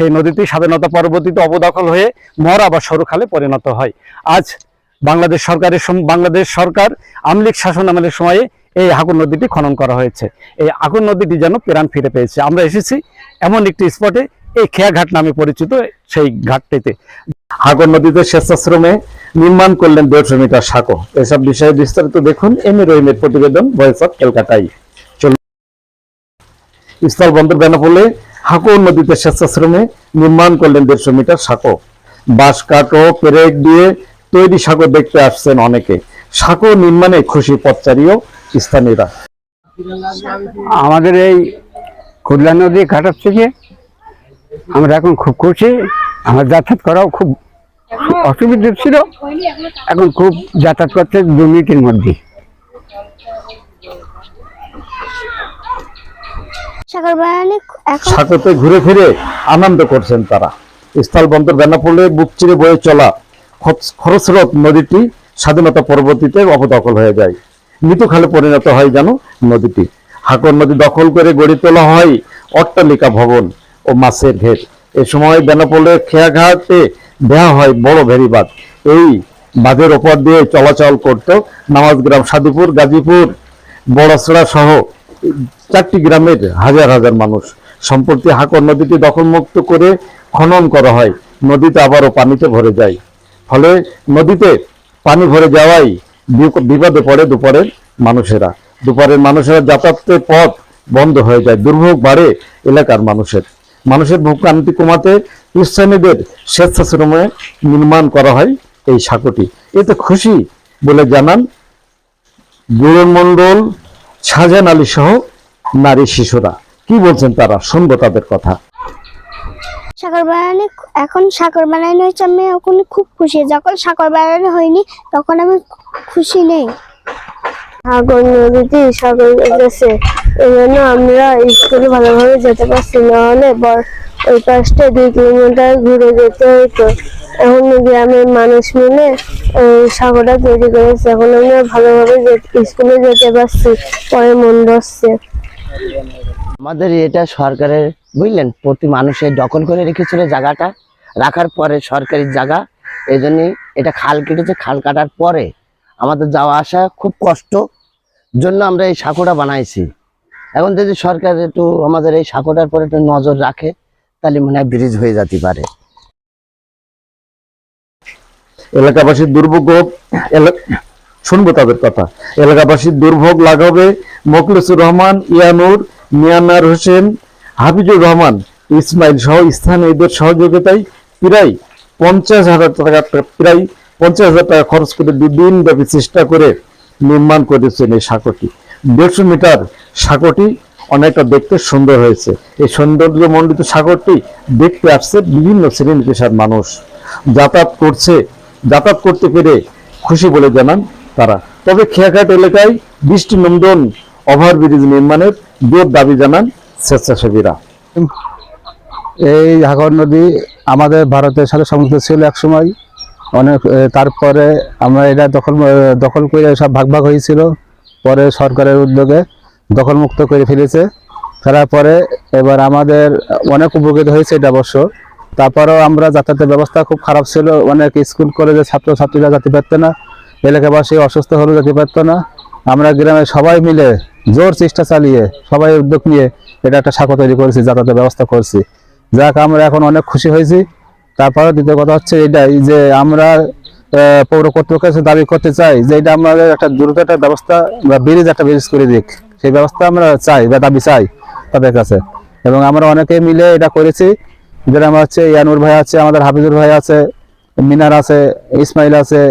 সেই নদীটি স্বাধীনতা পরবর্তীতে অবদখল হয়ে মরা বা সরু খালে পরিণত হয়। আজ বাংলাদেশ সরকারের বাংলাদেশ সরকার আমলিক শাসন আমলের সময়ে এই হাকুর নদীটি খনন করা হয়েছে। এই হাকুর নদীটি যেন প্রাণ ফিরে পেয়েছে। আমরা এসেছি এমন একটি স্পটে এই খেয়াঘাট নামে পরিচিত সেই ঘাটটিতে। হাগর নদীতে স্বেচ্ছাশ্রমে নির্মাণ করলেন দেড়শো মিটার সাঁকো। এসব বিষয়ে বিস্তারিত দেখুন এম এ রহিমের প্রতিবেদন ভয়েস অফ ক্যালকাটাই স্থল বন্দর বেনাপোলে হাকো নদীতে স্বেচ্ছাশ্রমে নির্মাণ করলেন দেড়শো মিটার সাঁকো। বাঁশ কাটো পেরেক দিয়ে তৈরি সাঁকো দেখতে আসছেন অনেকে। সাঁকো নির্মাণে খুশি পথচারীও স্থানীয়রা। আমাদের এই খুলনা নদী ঘাটার থেকে আমরা এখন খুব খুশি। আমার যাতায়াত করাও খুব অসুবিধা ছিল। এখন খুব যাতায়াত করতে দু মিনিটের মধ্যে। সাগর ঘুরে ফিরে আনন্দ করছেন তারা। স্থল বন্দর বেনাপোলে বুক চিরে বয়ে চলা খরস্রোত নদীটি স্বাধীনতা পরবর্তীতে অপদখল হয়ে যায়। মৃত খালে পরিণত হয় যেন নদীটি। হাকর নদী দখল করে গড়ে তোলা হয় অট্টালিকা ভবন ও মাছের ঘের। এ সময় বেনাপোলের খেয়াঘাটে দেওয়া হয় বড় ভেরিবাদ এই বাঁধের ওপর দিয়ে চলাচল করত নামাজগ্রাম সাদুপুর গাজীপুর বড়সড়া সহ চারটি গ্রামের হাজার হাজার মানুষ। সম্প্রতি হাকর নদীটি দখলমুক্ত করে খনন করা হয়। নদীতে আবারও পানিতে ভরে যায়। ফলে নদীতে পানি ভরে যাওয়াই বিপদে পড়ে দুপুরের মানুষেরা। দুপুরের মানুষেরা যাতায়াতের পথ বন্ধ হয়ে যায়। দুর্ভোগ বাড়ে এলাকার মানুষের। মানুষের ভোগান্তি কমাতে স্থানীয়দের স্বেচ্ছাশ্রমে নির্মাণ করা হয় এই সাঁকোটি। এতে খুশি বলে জানান গুরুন মন্ডল শাহজাহান আলী সহ নারী শিশুরা। কি বলছেন তারা? শুনব তাদের কথা। সাগর বাগানে এখন সাগর বানানো হয়েছে আমি এখন খুব খুশি। যখন সাগর বানানো হয়নি তখন আমি খুশি নেই। সাগর নদীতে সাগর গেছে এই জন্য আমরা স্কুলে ভালোভাবে যেতে পারছি না। হলে ওই পাশটা দুই কিলোমিটার ঘুরে যেতে হতো এখন গ্রামের মানুষ মিলে এই সাগরটা তৈরি করেছে। এখন আমরা ভালোভাবে যে- স্কুলে যেতে পারছি পরে মন বসছে। আমাদের এটা সরকারের, বুঝলেন? প্রতি মানুষের দখল করে রেখেছিল জায়গাটা, রাখার পরে সরকারি জায়গা। এই এটা খাল কেটেছে, খাল কাটার পরে আমাদের যাওয়া আসা খুব কষ্ট জন্য আমরা এই সাঁকোটা বানাইছি। এখন যদি সরকার একটু আমাদের এই সাঁকোটার পরে একটু নজর রাখে, তাহলে মনে হয় ব্রিজ হয়ে যেতে পারে। এলাকাবাসীর দুর্ভোগ শুনব তাদের কথা। এলাকাবাসীর দুর্ভোগ লাঘবে মোখলেসুর রহমান, ইয়ানুর মিয়ানার হোসেন, হাফিজুর রহমান, ইসমাইল সহ স্থানীয়দের সহযোগিতায় প্রায় পঞ্চাশ হাজার টাকা প্রায় পঞ্চাশ হাজার টাকা খরচ করে দুদিন ব্যাপী চেষ্টা করে নির্মাণ করেছেন এই সাঁকোটি। দেড়শো মিটার সাঁকোটি অনেকটা দেখতে সুন্দর হয়েছে। এই সৌন্দর্য মণ্ডিত সাগরটি দেখতে আসছে বিভিন্ন শ্রেণি পেশার মানুষ। যাতায়াত করছে যাতায়াত করতে পেরে খুশি বলে জানান তারা। তবে খেয়াঘাট এলাকায় বৃষ্টি নন্দন ওভারব্রিজ নির্মাণের জোর দাবি জানান স্বেচ্ছাসেবীরা। এই ঘাঘর নদী আমাদের ভারতের সাথে সংযুক্ত ছিল এক সময়। অনেক তারপরে আমরা এটা দখল দখল করে সব ভাগ ভাগ হয়েছিল। পরে সরকারের উদ্যোগে দখলমুক্ত করে ফেলেছে। ফেরার পরে এবার আমাদের অনেক উপকৃত হয়েছে এটা অবশ্য। তারপরেও আমরা যাতায়াতের ব্যবস্থা খুব খারাপ ছিল। অনেক স্কুল, কলেজের ছাত্রছাত্রীরা যেতে পারতো না। এলাকাবাসী অসুস্থ হলেও যেতে পারতো না। আমরা গ্রামের সবাই মিলে জোর চেষ্টা চালিয়ে সবাই উদ্যোগ নিয়ে এটা একটা শাখা তৈরি করেছি, যাতায়াতের ব্যবস্থা করছি। যাক, আমরা এখন অনেক খুশি হয়েছি। তারপরে দ্বিতীয় কথা হচ্ছে এটাই যে আমরা পৌর কর্তৃপক্ষের দাবি করতে চাই যে এটা আমাদের একটা দ্রুত একটা ব্যবস্থা বা ব্রিজ একটা ব্রিজ করে দিক। সেই ব্যবস্থা আমরা চাই বা দাবি চাই তাদের কাছে। এবং আমরা অনেকে মিলে এটা করেছি। যেটা আমার হচ্ছে ইয়ানুর ভাই আছে, আমাদের হাফিজুর ভাই আছে, মিনার আছে, ইসমাইল আছে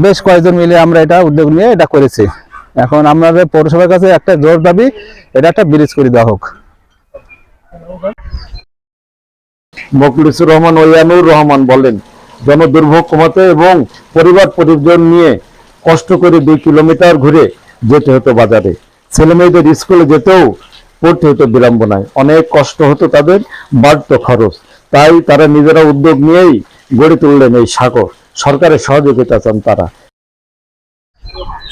বেশ কয়েকজন মিলে আমরা এটা উদ্যোগ নিয়ে এটা করেছি। এখন আমাদের পৌরসভার কাছে একটা জোর দাবি, এটা একটা ব্রিজ করে দেওয়া হোক। মকলিসুর রহমান ওয়ানুর রহমান বলেন, জনদুর্ভোগ কমাতে এবং পরিবার পরিজন নিয়ে কষ্ট করে দুই কিলোমিটার ঘুরে যেতে হতো বাজারে। ছেলে মেয়েদের স্কুলে যেতেও পড়তে হতো বিড়ম্বনায়। অনেক কষ্ট হতো তাদের, বাড়তো খরচ। তাই তারা নিজেরা উদ্যোগ নিয়েই গড়ে তুললেন এই সাগর। সরকারের সহযোগিতা চান তারা।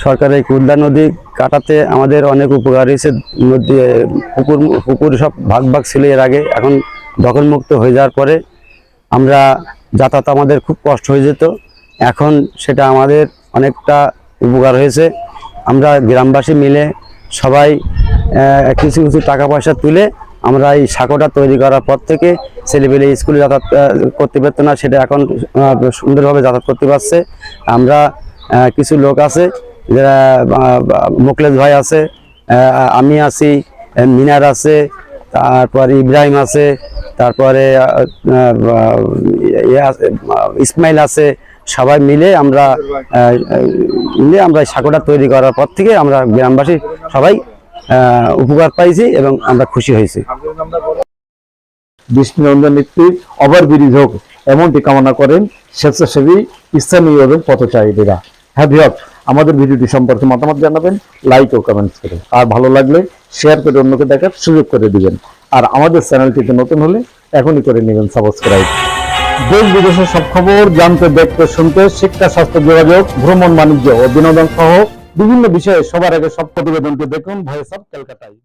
সরকারের কুলদা নদী কাটাতে আমাদের অনেক উপকার হয়েছে। নদী, পুকুর পুকুর সব ভাগ ভাগ ছিল এর আগে এখন দখলমুক্ত হয়ে যাওয়ার পরে আমরা যাতায়াত আমাদের খুব কষ্ট হয়ে যেত। এখন সেটা আমাদের অনেকটা উপকার হয়েছে। আমরা গ্রামবাসী মিলে সবাই কিছু কিছু টাকা পয়সা তুলে আমরা এই সাঁকোটা তৈরি করার পর থেকে ছেলেপেলে স্কুলে যাতায়াত করতে পারতো না। সেটা এখন সুন্দরভাবে যাতায়াত করতে পারছে। আমরা কিছু লোক আছে, যারা মোকলেশ ভাই আছে আমি আছি, মিনার আছে, তারপর ইব্রাহিম আছে, তারপরে ইসমাইল আছে, সবাই মিলে আমরা মিলে আমরা সাঁকোটা তৈরি করার পর থেকে আমরা গ্রামবাসী সবাই উপকার পাইছি এবং আমরা খুশি হয়েছি। দৃষ্টিনন্দন নীতির অবার বিরিজ হোক, এমনটি কামনা করেন স্বেচ্ছাসেবী, স্থানীয় এবং পথচারীরা। হ্যাঁ ভিয়ক আমাদের ভিডিওটি সম্পর্কে মতামত জানাবেন লাইক ও কমেন্টস করে। আর ভালো লাগলে শেয়ার করে অন্যকে দেখার সুযোগ করে দিবেন। আর আমাদের চ্যানেলটিতে নতুন হলে এখনই করে নেবেন সাবস্ক্রাইব দেশ বিদেশের সব খবর জানতে, দেখতে, শুনতে, শিক্ষা, স্বাস্থ্য, যোগাযোগ, ভ্রমণ, বাণিজ্য ও বিনোদন সহ বিভিন্ন বিষয়ে সবার আগে সব প্রতিবেদনটি দেখুন ভয়েস অফ ক্যালকাটায়।